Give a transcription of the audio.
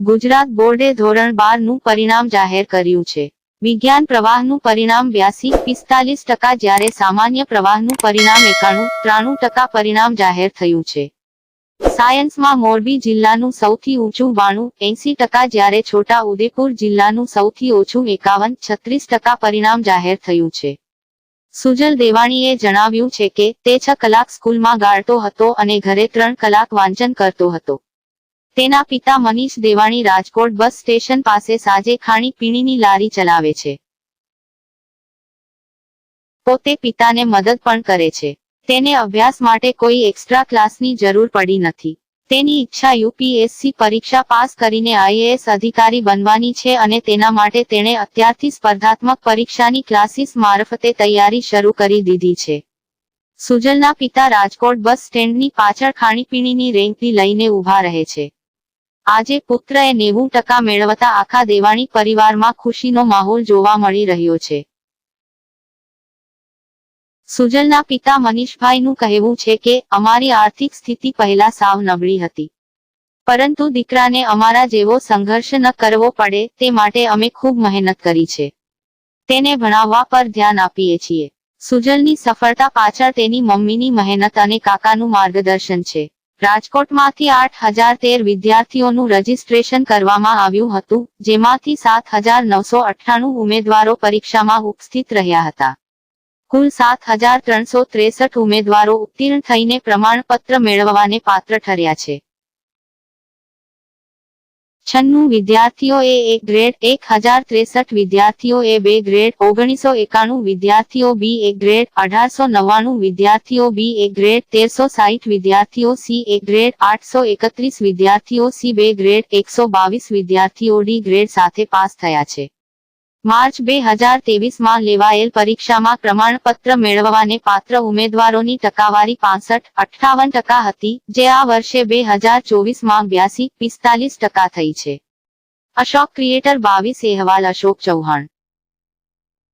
ગુજરાત બોર્ડે ધોરણ બારનું પરિણામ જાહેર કર્યું છે. વિજ્ઞાન પ્રવાહનું પરિણામ બ્યાસી, પિસ્તાલીસ ટકા જ્યારે સામાન્ય પ્રવાહનું પરિણામ એકાણું, ત્રાણું ટકા પરિણામ જાહેર થયું છે. સાયન્સમાં મોરબી જિલ્લાનું સૌથી ઊંચું બાણું, એંસી ટકા જ્યારે છોટા ઉદેપુર જિલ્લાનું સૌથી ઓછું એકાવન, છત્રીસ ટકા પરિણામ જાહેર થયું છે. સુજલ દેવાણીએ જણાવ્યું છે કે તે છ કલાક સ્કૂલમાં ગાળતો હતો અને ઘરે ત્રણ કલાક વાંચન કરતો હતો. તેના પિતા મનીષ દેવાણી રાજકોટ બસ સ્ટેશન પાસે સાજે ખાણી પીણીની લારી ચલાવે છે. પોતે પિતાને મદદ પણ કરે છે. તેને અભ્યાસ માટે કોઈ એક્સ્ટ્રા ક્લાસની જરૂર પડી નથી. તેની ઈચ્છા યુપીએસસી પરીક્ષા પાસ કરીને આઈએએસ અધિકારી બનવાની છે અને તેના માટે તેણે અત્યારથી સ્પર્ધાત્મક પરીક્ષાની ક્લાસીસ મારફતે તૈયારી શરૂ કરી દીધી છે. સુજલના પિતા રાજકોટ બસ સ્ટેન્ડની પાછળ ખાણીપીણીની રેન્કની લઈને ઊભા રહે છે. આજે પુત્રએ નેવું ટકા મેળવતા આખા દેવાણી પરિવારમાં ખુશીનો માહોલ જોવા મળી રહ્યો છે. સુજલના પિતા મનીષભાઈનું કહેવું છે કે, અમારી આર્થિક સ્થિતિ પહેલા સાવ નબળી હતી. પરંતુ દીકરાને અમારા જેવો સંઘર્ષ ન કરવો પડે તે માટે અમે ખૂબ મહેનત કરી છે. તેને ભણાવવા પર ધ્યાન આપીએ છીએ. સુજલની સફળતા પાછળ તેની મમ્મીની મહેનત અને કાકાનું માર્ગદર્શન છે. રાજકોટમાંથી આઠ હજાર તેર વિદ્યાર્થીઓનું રજીસ્ટ્રેશન કરવામાં આવ્યું હતું, જેમાંથી સાત હજાર નવસો અઠ્ઠાણું ઉમેદવારો પરીક્ષામાં ઉપસ્થિત રહ્યા હતા. કુલ સાત હજાર ત્રણસો ત્રેસઠ ઉમેદવારો ઉત્તીર્ણ થઈને પ્રમાણપત્ર મેળવવાને પાત્ર ઠર્યા છે. છન્નું વિદ્યાર્થીઓ એ એક ગ્રેડ એક હજાર ત્રેસઠ વિદ્યાર્થીઓ એ બે ગ્રેડ ઓગણીસો એકાણું વિદ્યાર્થીઓ, બી એક ગ્રેડ અઢારસો નવ્વાણું વિદ્યાર્થીઓ, બી એક ગ્રેડ તેરસો સાહીઠ વિદ્યાર્થીઓ, સી એક ગ્રેડ આઠસો એકત્રીસ વિદ્યાર્થીઓ, સી બે ગ્રેડ એકસો બાવીસ વિદ્યાર્થીઓ, ડી ગ્રેડ સાથે પાસ થયા છે. માર્ચ બે હજાર તેવીસમાં લેવાયેલ પરીક્ષામાં પ્રમાણપત્ર મેળવવાને પાત્ર ઉમેદવારોની ટકાવારી પાસઠ, અઠ્ઠાવન ટકા હતી, જે આ વર્ષે બે હજાર ચોવીસમાં બ્યાસી, પિસ્તાલીસ ટકા થઈ છે. અશોક ક્રિએટર બાવીસ અહેવાલ અશોક ચૌહાણ.